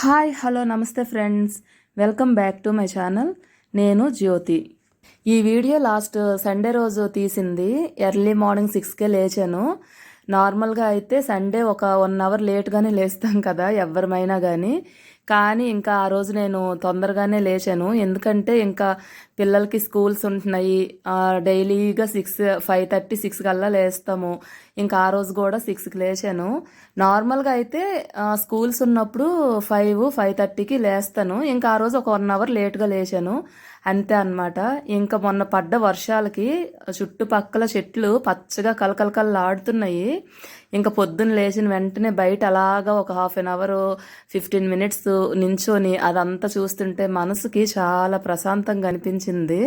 Hi hello నమస్తే friends. Welcome back to my channel. నేను జ్యోతి. ఈ వీడియో లాస్ట్ సండే రోజు తీసింది. ఎర్లీ మార్నింగ్ సిక్స్కే లేచాను. నార్మల్గా అయితే సండే ఒక వన్ అవర్ లేట్గానే లేస్తాం కదా ఎవరిమైనా కానీ కానీ ఇంకా ఆ రోజు నేను తొందరగానే లేచాను. ఎందుకంటే ఇంకా పిల్లలకి స్కూల్స్ ఉంటున్నాయి. డైలీగా సిక్స్ ఫైవ్ థర్టీ సిక్స్ కల్లా లేస్తాము. ఇంకా ఆ రోజు కూడా సిక్స్కి లేచాను. నార్మల్గా అయితే స్కూల్స్ ఉన్నప్పుడు ఫైవ్ ఫైవ్ థర్టీకి లేస్తాను. ఇంకా ఆ రోజు ఒక వన్ అవర్ లేట్గా లేచాను. అంతే అనమాట ఇంకా మొన్న పడ్డ వర్షాలకి చుట్టుపక్కల చెట్లు పచ్చగా కలకలకల్లాడుతున్నాయి ఇంకా పొద్దున్న లేచిన వెంటనే బయట అలాగా ఒక half an hour fifteen minutes నించొని అదంతా చూస్తుంటే మనసుకి చాలా ప్రశాంతంగా అనిపించింది.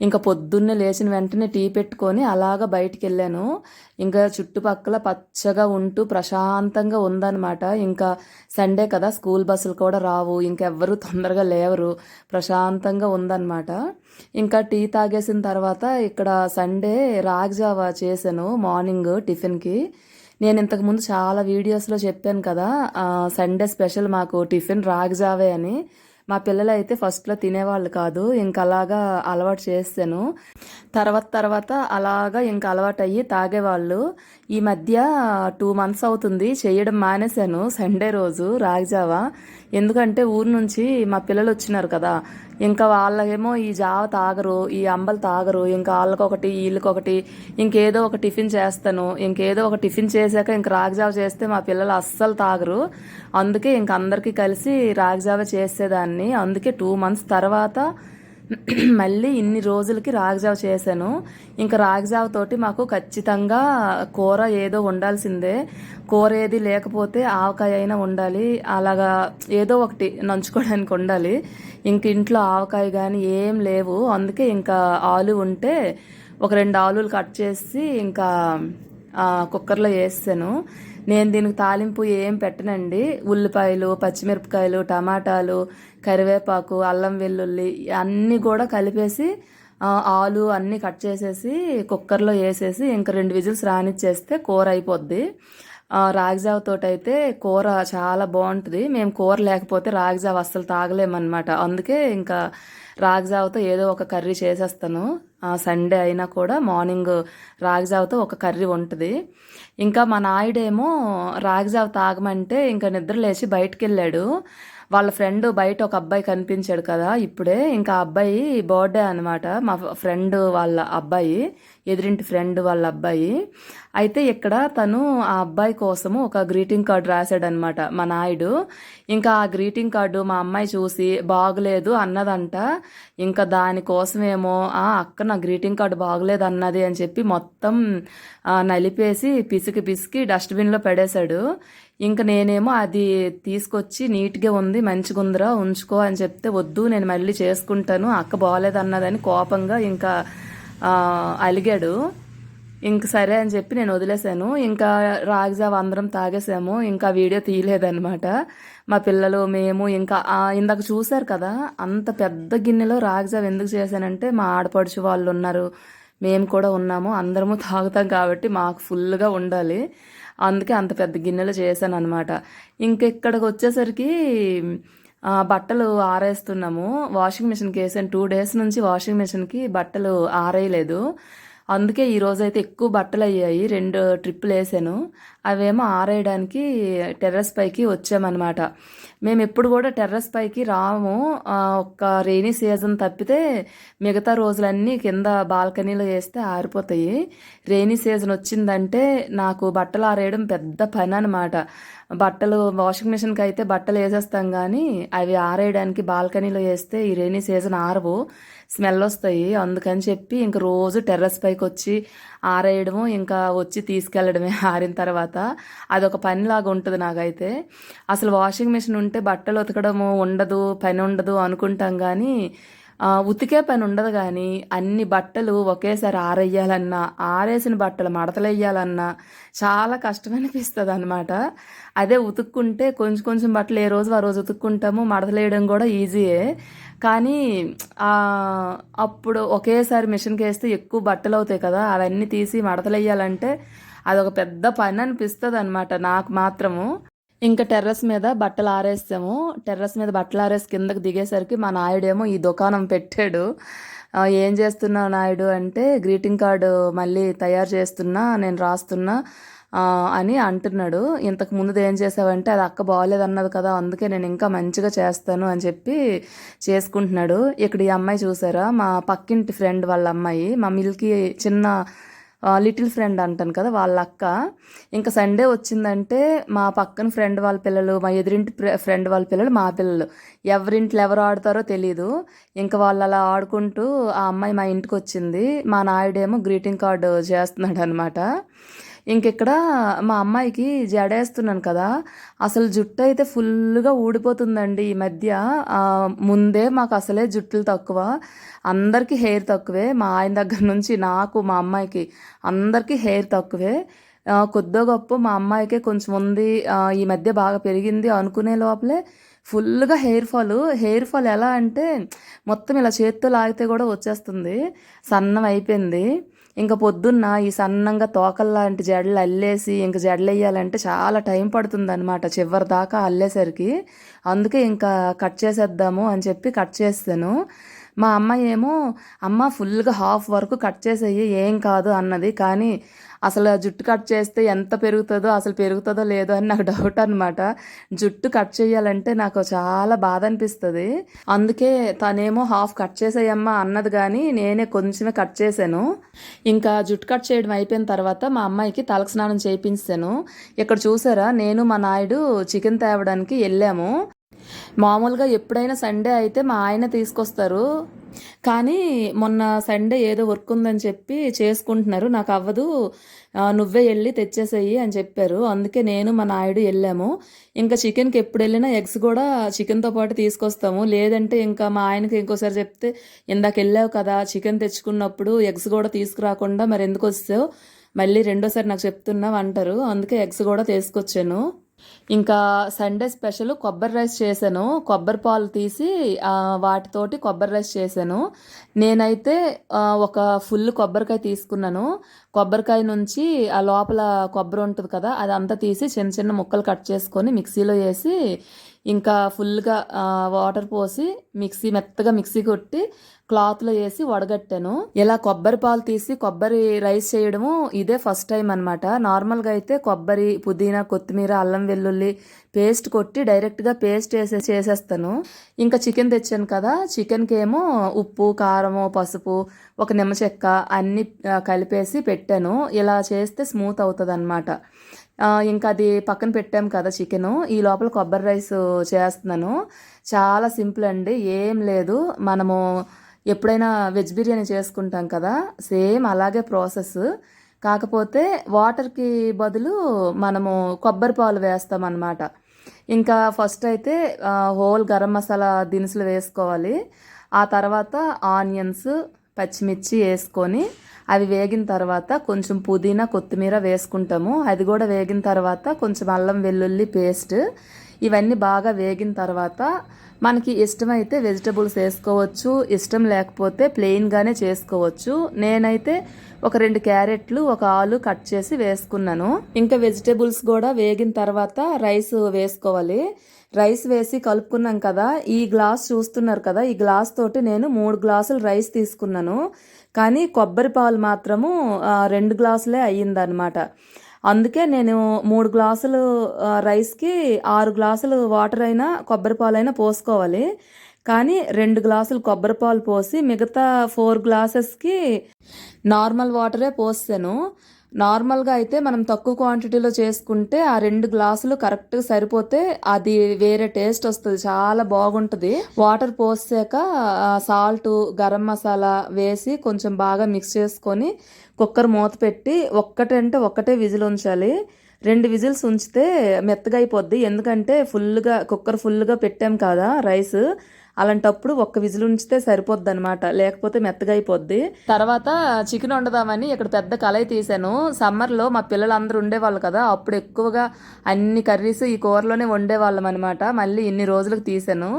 ఇంకా పొద్దున్నే లేచిన వెంటనే టీ పెట్టుకొని అలాగ బయటికి వెళ్ళాను ఇంకా చుట్టుపక్కల పచ్చగా ఉంటూ ప్రశాంతంగా ఉందన్నమాట. ఇంకా సండే కదా స్కూల్ బస్సులు కూడా రావు. ఇంకెవ్వరూ తొందరగా లేవరు. ప్రశాంతంగా ఉందన్నమాట. ఇంకా టీ తాగేసిన తర్వాత ఇక్కడ సండే రాగ్జావా చేశాను మార్నింగ్ టిఫిన్కి. నేను ఇంతకుముందు చాలా వీడియోస్లో చెప్పాను కదా సండే స్పెషల్ మాకు టిఫిన్ రాగ్జావే అని. మా పిల్లలు అయితే ఫస్ట్లో తినేవాళ్ళు కాదు. ఇంకా అలాగా అలవాటు చేస్తాను తర్వాత తర్వాత అలాగా ఇంకా అలవాటు అయ్యి తాగేవాళ్ళు. ఈ మధ్య టూ మంత్స్ అవుతుంది. చేయడం మానేశాను. సండే రోజు రాగిజావా ఎందుకంటే ఊరు నుంచి మా పిల్లలు వచ్చినారు కదా. ఇంకా వాళ్ళకేమో ఈ జావ తాగరు ఈ అంబలు తాగరు. ఇంకా వాళ్ళకొకటి వీళ్ళకొకటి ఇంకేదో ఒక టిఫిన్ చేస్తాను. ఇంకేదో ఒక టిఫిన్ చేశాక ఇంక రాగిజావ చేస్తే మా పిల్లలు అస్సలు తాగరు. అందుకే ఇంక అందరికీ కలిసి రాగిజావ చేసేదాన్ని. అందుకే టూ మంత్స్ తర్వాత మళ్ళీ ఇన్ని రోజులకి రాగిజావ చేశాను. ఇంకా రాగజావ తోటి మాకు ఖచ్చితంగా కూర ఏదో ఉండాల్సిందే కూర ఏది లేకపోతే ఆవకాయ అయినా ఉండాలి అలాగా ఏదో ఒకటి నంచుకోవడానికి ఉండాలి ఇంక ఇంట్లో ఆవకాయ కానీ ఏం లేవు. అందుకే ఇంకా ఆలు ఉంటే ఒక రెండు ఆలులు కట్ చేసి ఇంకా కుక్కర్లో వేసాను నేను దీనికి తాలింపు ఏం పెట్టనండి. ఉల్లిపాయలు పచ్చిమిరపకాయలు టమాటాలు కరివేపాకు అల్లం వెల్లుల్లి అన్నీ కూడా కలిపేసి ఆలు అన్నీ కట్ చేసేసి కుక్కర్లో వేసేసి ఇంకా రెండు విజిల్స్ రానిచ్చేస్తే కూర అయిపోద్ది. రాగిజావ తోటి అయితే కూర చాలా బాగుంటుంది మేము కూర లేకపోతే రాగిజావ అస్సలు తాగలేమన్నమాట. అందుకే ఇంకా రాగిజావతో ఏదో ఒక కర్రీ చేసేస్తాను. సండే అయినా కూడా మార్నింగ్ రాగిజావతో ఒక కర్రీ ఉంటుంది. ఇంకా మా నాయుడేమో రాగిజావ తాగమంటే ఇంకా నిద్ర లేచి బయటికి వెళ్ళాడు వాళ్ళ ఫ్రెండ్ బయట ఒక అబ్బాయి కనిపించాడు కదా ఇప్పుడే. ఇంకా అబ్బాయి బర్త్డే అనమాట మా ఫ్రెండ్ వాళ్ళ అబ్బాయి ఎదురింటి ఫ్రెండ్ వాళ్ళ అబ్బాయి. అయితే ఇక్కడ తను ఆ అబ్బాయి కోసము ఒక గ్రీటింగ్ కార్డు రాశాడనమాట మా నాయుడు. ఇంకా ఆ గ్రీటింగ్ కార్డు మా అమ్మాయి చూసి బాగలేదు అన్నదంట. ఇంకా దానికోసమేమో ఆ అక్క నా గ్రీటింగ్ కార్డు బాగలేదు అన్నది అని చెప్పి మొత్తం నలిపేసి పిసికి పిసికి డస్ట్బిన్లో పడేశాడు. ఇంక నేనేమో అది తీసుకొచ్చి నీట్గా ఉంది మంచిగా ఉందిరా ఉంచుకో అని చెప్తే వద్దు నేను మళ్ళీ చేసుకుంటాను అక్క బాగలేదు అన్నదని కోపంగా ఇంకా అలిగాడు. ఇంక సరే అని చెప్పి నేను వదిలేశాను. ఇంకా రాగిజావ అందరం తాగేసాము ఇంకా వీడియో తీయలేదనమాట మా పిల్లలు మేము ఇంకా ఇందాక చూశారు కదా అంత పెద్ద గిన్నెలో రాగిజావ ఎందుకు చేశానంటే మా ఆడపడుచు వాళ్ళు ఉన్నారు. మేము కూడా ఉన్నాము అందరము తాగుతాం కాబట్టి మాకు ఫుల్గా ఉండాలి. అందుకే అంత పెద్ద గిన్నెలు చేశాను అనమాట ఇంకెక్కడికి వచ్చేసరికి బట్టలు ఆరేస్తున్నాము. వాషింగ్ మిషన్కి వేసాను టూ డేస్ నుంచి వాషింగ్ మిషన్కి బట్టలు ఆరేయలేదు. అందుకే ఈరోజు అయితే ఎక్కువ బట్టలు అయ్యాయి రెండు ట్రిప్పులు వేసాను. అవేమో ఆరేయడానికి టెర్రస్ పైకి వచ్చామన్నమాట. మేము ఎప్పుడు కూడా టెర్రస్ పైకి రాము. ఒక రెయినీ సీజన్ తప్పితే మిగతా రోజులన్నీ కింద బాల్కనీలో వేస్తే ఆరిపోతాయి. రెయినీ సీజన్ వచ్చిందంటే నాకు బట్టలు ఆరేయడం పెద్ద పని అనమాట బట్టలు వాషింగ్ మిషన్కి అయితే బట్టలు వేసేస్తాం కానీ అవి ఆరేయడానికి బాల్కనీలో వేస్తే ఈ రెయినీ సీజన్ ఆరవు. స్మెల్ వస్తాయి. అందుకని చెప్పి ఇంక రోజు టెర్రస్ పైకి వచ్చి ఆరేయడము ఇంకా వచ్చి తీసుకెళ్ళడమే ఆరిన తర్వాత. అదొక పనిలాగా ఉంటుంది నాకైతే. అసలు వాషింగ్ మిషన్ ఉంటే బట్టలు ఉతకడము ఉండదు పని ఉండదు అనుకుంటాం కానీ ఉతికే పని ఉండదు కానీ అన్ని బట్టలు ఒకేసారి ఆరేయాలన్నా ఆరేసిన బట్టలు మడతలేయాలన్నా చాలా కష్టమనిపిస్తుంది అనమాట అదే ఉతుక్కుంటే కొంచెం కొంచెం బట్టలు ఏ రోజు ఆ రోజు ఉతుక్కుంటాము మడతలేయడం కూడా ఈజీయే. కానీ అప్పుడు ఒకేసారి మిషన్కి వేస్తే ఎక్కువ బట్టలు అవుతాయి కదా అవన్నీ తీసి మడతలేయాలంటే అదొక పెద్ద పని అనిపిస్తుంది అనమాట నాకు మాత్రము. ఇంకా టెర్రస్ మీద బట్టలు ఆరేసాము టెర్రస్ మీద బట్టలు ఆరేసి కిందకి దిగేసరికి మా నాయుడేమో ఈ దుకాణం పెట్టాడు. ఏం చేస్తున్నావు నాయుడు అంటే గ్రీటింగ్ కార్డు మళ్ళీ తయారు చేస్తున్నా నేను రాస్తున్నా అని అంటున్నాడు. ఇంతకు ముందు ఏం చేసావంటే అది అక్క బాగోలేదన్నది కదా అందుకే నేను ఇంకా మంచిగా చేస్తాను అని చెప్పి చేసుకుంటున్నాడు. ఇక్కడ ఈ అమ్మాయి చూసారా? మా పక్కింటి ఫ్రెండ్ వాళ్ళ అమ్మాయి మా మిల్కి చిన్న లిటిల్ ఫ్రెండ్ అంటాను కదా వాళ్ళ అక్క. ఇంకా సండే వచ్చిందంటే మా పక్కన ఫ్రెండ్ వాళ్ళ పిల్లలు మా ఎదురింటి ఫ్రెండ్ వాళ్ళ పిల్లలు మా పిల్లలు. ఎవరింట్లో ఎవరు ఆడతారో తెలియదు ఇంకా వాళ్ళు అలా ఆడుకుంటూ ఆ అమ్మాయి మా ఇంటికి వచ్చింది. మా నాయుడేమో గ్రీటింగ్ కార్డు చేస్తున్నాడు అనమాట ఇంకెక్కడ మా అమ్మాయికి జడేస్తున్నాను కదా అసలు జుట్టు అయితే ఫుల్గా ఊడిపోతుందండి ఈ మధ్య. ముందే మాకు అసలే జుట్టులు తక్కువ అందరికీ హెయిర్ తక్కువే. మా ఆయన దగ్గర నుంచి నాకు మా అమ్మాయికి అందరికీ హెయిర్ తక్కువే. కొద్దో గొప్ప మా అమ్మాయికే కొంచెం ఉంది. ఈ మధ్య బాగా పెరిగింది అనుకునే లోపలే ఫుల్గా హెయిర్ ఫాల్. హెయిర్ ఫాల్ ఎలా అంటే మొత్తం ఇలా చేత్తో లాగితే కూడా వచ్చేస్తుంది. సన్నం అయిపోయింది. ఇంకా పొద్దున్న ఈ సన్నంగా తోకల్లాంటి జడలు అల్లేసి ఇంకా జడలు వేయాలంటే చాలా టైం పడుతుంది అనమాట చివరి దాకా అల్లేసరికి. అందుకే ఇంకా కట్ చేసేద్దాము అని చెప్పి కట్ చేస్తాను. మా అమ్మాయి ఏమో అమ్మ ఫుల్గా హాఫ్ వరకు కట్ చేసేయి ఏం కాదు అన్నది. కానీ అసలు జుట్టు కట్ చేస్తే ఎంత పెరుగుతుందో అసలు పెరుగుతుందో లేదో అని నాకు డౌట్ అనమాట జుట్టు కట్ చేయాలంటే నాకు చాలా బాధ అనిపిస్తుంది. అందుకే తనేమో హాఫ్ కట్ చేసేయమ్మా అన్నది కానీ నేనే కొంచెమే కట్ చేశాను. ఇంకా జుట్టు కట్ చేయడం అయిపోయిన తర్వాత మా అమ్మాయికి తలకు స్నానం చేయించాను. ఇక్కడ చూసారా నేను మా నాయుడు చికెన్ తేవడానికి వెళ్ళాము. మామూలుగా ఎప్పుడైనా సండే అయితే మా ఆయన తీసుకొస్తారు. కానీ మొన్న సండే ఏదో వర్క్ ఉందని చెప్పి చేసుకుంటున్నారు. నాకు అవ్వదు నువ్వే వెళ్ళి తెచ్చేసేయి అని చెప్పారు. అందుకే నేను మా నాయుడు వెళ్ళాము. ఇంకా చికెన్కి ఎప్పుడు వెళ్ళినా ఎగ్స్ కూడా చికెన్తో పాటు తీసుకొస్తాము. లేదంటే ఇంకా మా ఆయనకి ఇంకోసారి చెప్తే ఇందాక వెళ్ళావు కదా చికెన్ తెచ్చుకున్నప్పుడు ఎగ్స్ కూడా తీసుకురాకుండా మరి ఎందుకు వస్తావు మళ్ళీ రెండోసారి నాకు చెప్తున్నావు అంటారు. అందుకే ఎగ్స్ కూడా తీసుకొచ్చాను. ఇంకా సండే స్పెషల్ కొబ్బరి రైస్ చేశాను. కొబ్బరి పాలు తీసి వాటితోటి కొబ్బరి రైస్ చేశాను. నేనైతే ఒక ఫుల్ కొబ్బరికాయ తీసుకున్నాను. కొబ్బరికాయ నుంచి ఆ లోపల కొబ్బరి ఉంటుంది కదా అదంతా తీసి చిన్న చిన్న ముక్కలు కట్ చేసుకొని మిక్సీలో వేసి ఇంకా ఫుల్గా వాటర్ పోసి మిక్సీ మెత్తగా మిక్సీ కొట్టి క్లాత్లో వేసి వడగట్టాను. ఇలా కొబ్బరి పాలు తీసి కొబ్బరి రైస్ చేయడము ఇదే ఫస్ట్ టైం అనమాట నార్మల్గా అయితే కొబ్బరి పుదీనా కొత్తిమీర అల్లం వెల్లుల్లి పేస్ట్ కొట్టి డైరెక్ట్గా పేస్ట్ వేసే చేసేస్తాను. ఇంకా చికెన్ తెచ్చాను కదా చికెన్కి ఏమో ఉప్పు కారము పసుపు ఒక నిమ్మ చెక్క అన్నీ కలిపేసి పెట్టాను. ఇలా చేస్తే స్మూత్ అవుతుంది అనమాట ఇంకా అది పక్కన పెట్టాం కదా చికెను. ఈ లోపల కొబ్బరి రైస్ చేస్తున్నాను. చాలా సింపుల్ అండి. ఏం లేదు. మనము ఎప్పుడైనా వెజ్ బిర్యానీ చేసుకుంటాం కదా. సేమ్ అలాగే ప్రాసెస్. కాకపోతే వాటర్కి బదులు మనము కొబ్బరి పాలు వేస్తాం అన్నమాట ఇంకా ఫస్ట్ అయితే హోల్ గరం మసాలా దినుసులు వేసుకోవాలి. ఆ తర్వాత ఆనియన్స్ పచ్చిమిర్చి వేసుకొని అవి వేగిన తర్వాత కొంచెం పుదీనా కొత్తిమీర వేసుకుంటాము. అది కూడా వేగిన తర్వాత కొంచెం అల్లం వెల్లుల్లి పేస్ట్ ఇవన్నీ బాగా వేగిన తర్వాత మనకి ఇష్టమైతే వెజిటబుల్స్ వేసుకోవచ్చు. ఇష్టం లేకపోతే ప్లెయిన్గానే చేసుకోవచ్చు. నేనైతే ఒక రెండు క్యారెట్లు ఒక ఆలు కట్ చేసి వేసుకున్నాను. ఇంకా వెజిటేబుల్స్ కూడా వేగిన తర్వాత రైస్ వేసుకోవాలి. రైస్ వేసి కలుపుకున్నాం కదా ఈ గ్లాస్ చూస్తున్నారు కదా ఈ గ్లాస్ తోటి నేను మూడు గ్లాసులు రైస్ తీసుకున్నాను. కానీ కొబ్బరి పాలు మాత్రము రెండు గ్లాసులే అయ్యిందనమాట అందుకే నేను మూడు గ్లాసులు రైస్కి ఆరు గ్లాసులు వాటర్ అయినా కొబ్బరి పాలైనా పోసుకోవాలి. కానీ రెండు గ్లాసులు కొబ్బరి పాలు పోసి మిగతా ఫోర్ గ్లాసెస్కి నార్మల్ వాటరే పోసాను నార్మల్గా అయితే మనం తక్కువ క్వాంటిటీలో చేసుకుంటే ఆ రెండు గ్లాసులు కరెక్ట్గా సరిపోతే అది వేరే టేస్ట్ వస్తుంది చాలా బాగుంటుంది. వాటర్ పోసాక సాల్ట్ గరం మసాలా వేసి కొంచెం బాగా మిక్స్ చేసుకొని కుక్కర్ మూత పెట్టి ఒక్కటంటే ఒక్కటే విజిల్ ఉంచాలి. రెండు విజిల్స్ ఉంచితే మెత్తగా అయిపోద్ది. ఎందుకంటే ఫుల్గా కుక్కర్ ఫుల్గా పెట్టాం కదా రైస్. అలాంటప్పుడు ఒక్క విజిల్ ఉంచితే సరిపోద్ది అనమాట లేకపోతే మెత్తగా అయిపోద్ది. తర్వాత చికెన్ వండుదామని ఇక్కడ పెద్ద కళాయి తీసాను సమ్మర్లో మా పిల్లలందరూ ఉండేవాళ్ళు కదా అప్పుడు ఎక్కువగా అన్ని కర్రీస్ ఈ కూరలోనే వండేవాళ్ళం అనమాట మళ్ళీ ఇన్ని రోజులకు తీసాను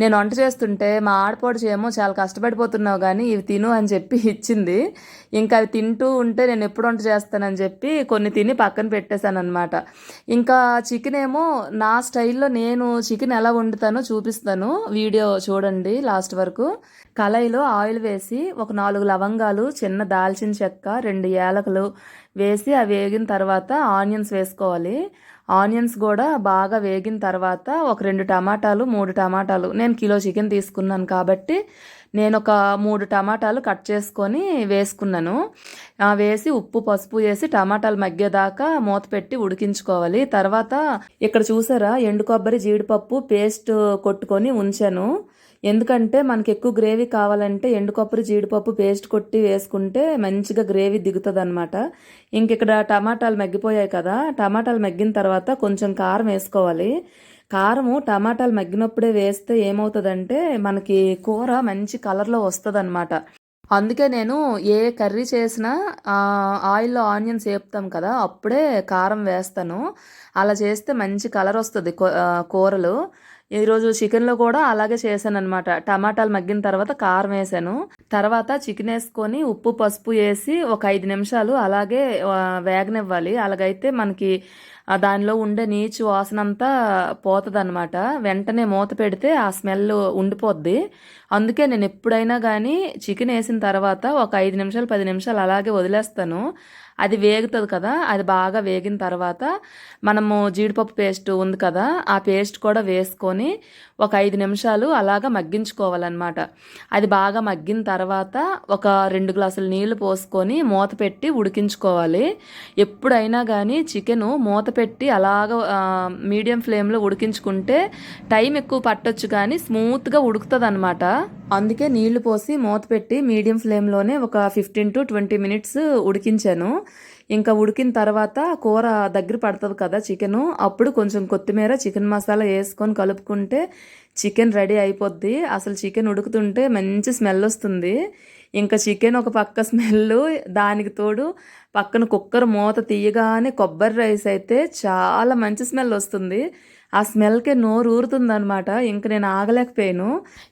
నేను వంట చేస్తుంటే మా ఆడపడుచు ఏమో చాలా కష్టపడిపోతున్నావు కానీ ఇవి తిను అని చెప్పి ఇచ్చింది. ఇంకా అవి తింటూ ఉంటే నేను ఎప్పుడు వంట చేస్తానని చెప్పి కొన్ని తిని పక్కన పెట్టేశాను అనమాట ఇంకా చికెన్ ఏమో నా స్టైల్లో నేను చికెన్ ఎలా వండుతానో చూపిస్తాను. వీడియో చూడండి లాస్ట్ వరకు. కళాయిలో ఆయిల్ వేసి ఒక నాలుగు లవంగాలు చిన్న దాల్చిన చెక్క రెండు యాలకులు వేసి అవి వేగిన తర్వాత ఆనియన్స్ వేసుకోవాలి. ఆనియన్స్ కూడా బాగా వేగిన తర్వాత ఒక రెండు టమాటాలు మూడు టమాటాలు. నేను కిలో చికెన్ తీసుకున్నాను కాబట్టి నేను ఒక మూడు టమాటాలు కట్ చేసుకొని వేసుకున్నాను. వేసి ఉప్పు పసుపు వేసి టమాటాలు మగ్గేదాకా మూత పెట్టి ఉడికించుకోవాలి. తర్వాత ఇక్కడ చూసారా ఎండు కొబ్బరి జీడిపప్పు పేస్ట్ కొట్టుకొని ఉంచాను. ఎందుకంటే మనకి ఎక్కువ గ్రేవీ కావాలంటే ఎండు కొబ్బరి జీడిపప్పు పేస్ట్ కొట్టి వేసుకుంటే మంచిగా గ్రేవీ దిగుతుంది అనమాట ఇంక ఇక్కడ టమాటాలు మగ్గిపోయాయి కదా టమాటాలు మగ్గిన తర్వాత కొంచెం కారం వేసుకోవాలి. కారము టమాటాలు మగ్గినప్పుడే వేస్తే ఏమవుతుందంటే మనకి కూర మంచి కలర్లో వస్తుంది అనమాట అందుకే నేను ఏ కర్రీ చేసినా ఆయిల్లో ఆనియన్స్ వేపుతాం కదా అప్పుడే కారం వేస్తాను. అలా చేస్తే మంచి కలర్ వస్తుంది కూరలు. ఈరోజు చికెన్లో కూడా అలాగే చేశాను అనమాట టమాటాలు మగ్గిన తర్వాత కారం వేసాను తర్వాత చికెన్ వేసుకొని ఉప్పు పసుపు వేసి ఒక ఐదు నిమిషాలు అలాగే వేగనివ్వాలి. అలాగైతే మనకి దానిలో ఉండే నీచు వాసన అంతా పోతుంది వెంటనే మూత పెడితే ఆ స్మెల్ ఉండిపోద్ది. అందుకే నేను ఎప్పుడైనా కానీ చికెన్ వేసిన తర్వాత ఒక ఐదు నిమిషాలు పది నిమిషాలు అలాగే వదిలేస్తాను. అది వేగుతుంది కదా అది బాగా వేగిన తర్వాత మనము జీడిపప్పు పేస్ట్ ఉంది కదా ఆ పేస్ట్ కూడా వేసుకొని ఒక ఐదు నిమిషాలు అలాగా మగ్గించుకోవాలన్నమాట. అది బాగా మగ్గిన తర్వాత ఒక రెండు గ్లాసులు నీళ్ళు పోసుకొని మూత పెట్టి ఉడికించుకోవాలి. ఎప్పుడైనా కానీ చికెను మూత పెట్టి అలాగ మీడియం ఫ్లేమ్లో ఉడికించుకుంటే టైం ఎక్కువ పట్టొచ్చు కానీ స్మూత్గా ఉడుకుతుంది అనమాట అందుకే నీళ్ళు పోసి మూత పెట్టి మీడియం ఫ్లేమ్లోనే ఒక ఫిఫ్టీన్ టు ట్వంటీ మినిట్స్ ఉడికించాను. ఇంకా ఉడికిన తర్వాత కూర దగ్గర పడుతుంది కదా చికెను. అప్పుడు కొంచెం కొత్తిమీర చికెన్ మసాలా వేసుకొని కలుపుకుంటే చికెన్ రెడీ అయిపోద్ది. అసలు చికెన్ ఉడుకుతుంటే మంచి స్మెల్ వస్తుంది. ఇంకా చికెన్ ఒక పక్క స్మెల్ దానికి తోడు పక్కన కుక్కర్ మూత తీయగానే కొబ్బరి రైస్ అయితే చాలా మంచి స్మెల్ వస్తుంది. ఆ స్మెల్కే నోరు ఊరుతుందనమాట ఇంక నేను ఆగలేకపోయాను.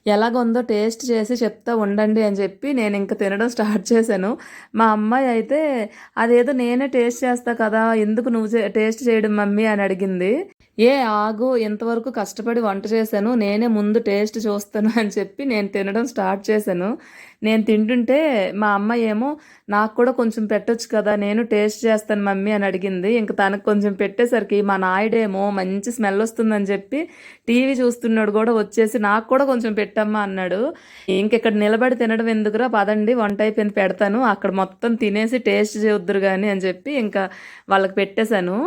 ఎలాగుందో టేస్ట్ చేసి చెప్తా ఉండండి అని చెప్పి నేను ఇంక తినడం స్టార్ట్ చేశాను. మా అమ్మాయి అయితే అదేదో నేనే టేస్ట్ చేస్తా కదా ఎందుకు నువ్వు టేస్ట్ చేయడం మమ్మీ? అని అడిగింది. ఏ ఆగు ఇంతవరకు కష్టపడి వంట చేశాను నేనే ముందు టేస్ట్ చూస్తాను అని చెప్పి నేను తినడం స్టార్ట్ చేశాను. నేను తింటుంటే మా అమ్మ ఏమో నాకు కూడా కొంచెం పెట్టొచ్చు కదా నేను టేస్ట్ చేస్తాను మమ్మీ అని అడిగింది. ఇంక తనకు కొంచెం పెట్టేసరికి మా నాయుడేమో మంచి స్మెల్ వస్తుందని చెప్పి టీవీ చూస్తున్నాడు కూడా వచ్చేసి నాకు కూడా కొంచెం పెట్టమ్మా అన్నాడు. ఇంకెక్కడ నిలబడి తినడం ఎందుకురా పదండి వంట అయిపోయింది పెడతాను అక్కడ మొత్తం తినేసి టేస్ట్ చేద్దురు కానీ అని చెప్పి ఇంకా వాళ్ళకి పెట్టేశాను.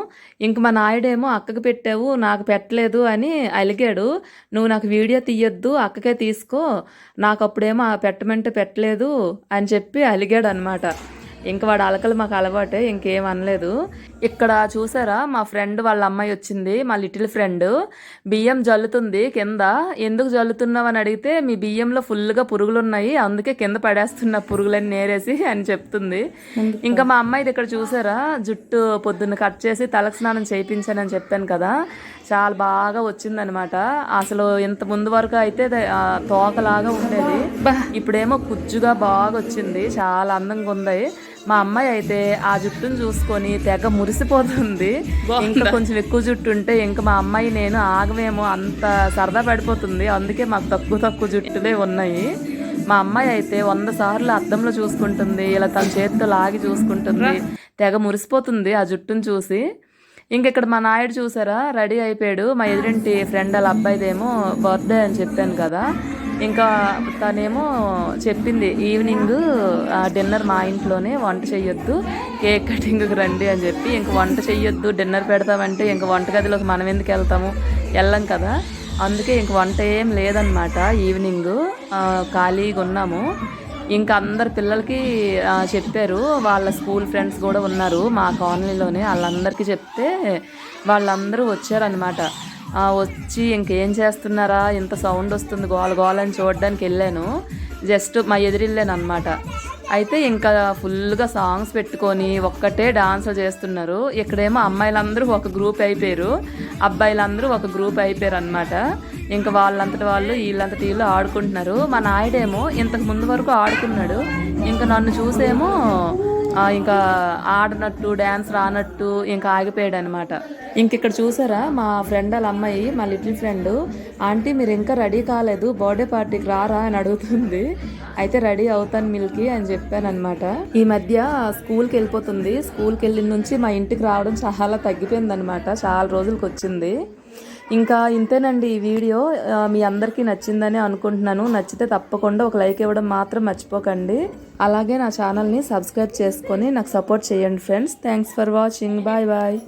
ఇంక మా నాయుడేమో అక్కకి పెట్టావు నాకు పెట్టలేదు అని అలిగాడు. నువ్వు నాకు వీడియో తీయొద్దు అక్కకే తీసుకో. నాకు అప్పుడేమో పెట్టమంటే పెట్టలేదు అని చెప్పి అలిగాడు అనమాట ఇంక వాడు అలకలు మాకు అలవాటే ఇంకేం అనలేదు. ఇక్కడ చూసారా మా ఫ్రెండ్ వాళ్ళ అమ్మాయి వచ్చింది మా లిటిల్ ఫ్రెండ్. బియ్యం జల్లుతుంది కింద. ఎందుకు జల్లుతున్నావు అని అడిగితే మీ బియ్యంలో ఫుల్గా పురుగులు ఉన్నాయి అందుకే కింద పడేస్తున్న పురుగులని నేరేసి అని చెప్తుంది. ఇంకా మా అమ్మాయిది ఇక్కడ చూసారా జుట్టు పొద్దున్న కట్ చేసి తలకు స్నానం చేయించానని చెప్పాను కదా. చాలా బాగా వచ్చిందనమాట. అసలు ఇంత ముందు వరకు అయితే తోకలాగా ఉండేది. ఇప్పుడేమో కుజ్జుగా బాగా వచ్చింది. చాలా అందంగా ఉంది. మా అమ్మాయి అయితే ఆ జుట్టును చూసుకొని తెగ మురిసిపోతుంది. ఇంకా కొంచెం ఎక్కువ జుట్టు ఉంటే ఇంకా మా అమ్మాయి నేను ఆగమేమో అంత సరదా పడిపోతుంది. అందుకే మాకు తక్కువ తక్కువ జుట్టులే ఉన్నాయి. మా అమ్మాయి అయితే వంద సార్లు అద్దంలో చూసుకుంటుంది. ఇలా తన చేతితో లాగి చూసుకుంటుంది. తెగ మురిసిపోతుంది ఆ జుట్టును చూసి. ఇంక ఇక్కడ మా నాయుడు చూసారా? రెడీ అయిపోయాడు. మా ఎదురింటి ఫ్రెండ్ వాళ్ళ అబ్బాయిదేమో బర్త్డే అని చెప్పాను కదా. ఇంకా తనేమో చెప్పింది ఈవినింగ్ డిన్నర్ మా ఇంట్లోనే వంట చెయ్యొద్దు కేక్ కటింగ్కి రండి అని చెప్పి ఇంక వంట చెయ్యొద్దు డిన్నర్ పెడతామంటే ఇంక వంటగదిలోకి మనం ఎందుకు వెళ్తాము? వెళ్ళం కదా? అందుకే ఇంక వంట ఏం లేదనమాట ఈవినింగ్ ఖాళీగా ఉన్నాము. ఇంకా అందరు పిల్లలకి చెప్పారు వాళ్ళ స్కూల్ ఫ్రెండ్స్ కూడా ఉన్నారు మా కాలనీలోనే వాళ్ళందరికీ చెప్తే వాళ్ళందరూ వచ్చారనమాట వచ్చి ఇంకేం చేస్తున్నారా? ఇంత సౌండ్ వస్తుంది. గోల గోల అని చూడడానికి వెళ్ళాను. జస్ట్ మా ఎదురిల్లాను అనమాట అయితే ఇంకా ఫుల్గా సాంగ్స్ పెట్టుకొని ఒక్కటే డాన్సులు చేస్తున్నారు. ఇక్కడేమో అమ్మాయిలందరూ ఒక గ్రూప్ అయిపోయారు. అబ్బాయిలందరూ ఒక గ్రూప్ అయిపోయారు అనమాట ఇంకా వాళ్ళంతటి వాళ్ళు వీళ్ళంతటి వీళ్ళు ఆడుకుంటున్నారు. మా నాయుడేమో ఇంతకు ముందు వరకు ఆడుకున్నాడు. ఇంకా నన్ను చూసేమో ఇంకా ఆడనట్టు డ్యాన్స్ రానట్టు ఇంకా ఆగిపోయాడు అనమాట ఇంక ఇక్కడ చూసారా మా ఫ్రెండ్ వాళ్ళ అమ్మాయి మా లిటిల్ ఫ్రెండ్ ఆంటీ మీరు ఇంకా రెడీ కాలేదు బర్త్డే పార్టీకి రారా? అని అడుగుతుంది. అయితే రెడీ అవుతాను మిల్కి అని చెప్పాను అనమాట ఈ మధ్య స్కూల్కి వెళ్ళిపోతుంది. స్కూల్కి వెళ్ళిన నుంచి మా ఇంటికి రావడం చాలా తగ్గిపోయింది అనమాట చాలా రోజులకి వచ్చింది ఇంకా ఇంతేనండి ఈ వీడియో. మీ అందరికీ నచ్చిందని అనుకుంటున్నాను. నచ్చితే తప్పకుండా ఒక లైక్ ఇవ్వడం మాత్రం మర్చిపోకండి. అలాగే నా ఛానల్ని సబ్స్క్రైబ్ చేసుకొని నాకు సపోర్ట్ చేయండి friends. Thanks for watching. Bye bye.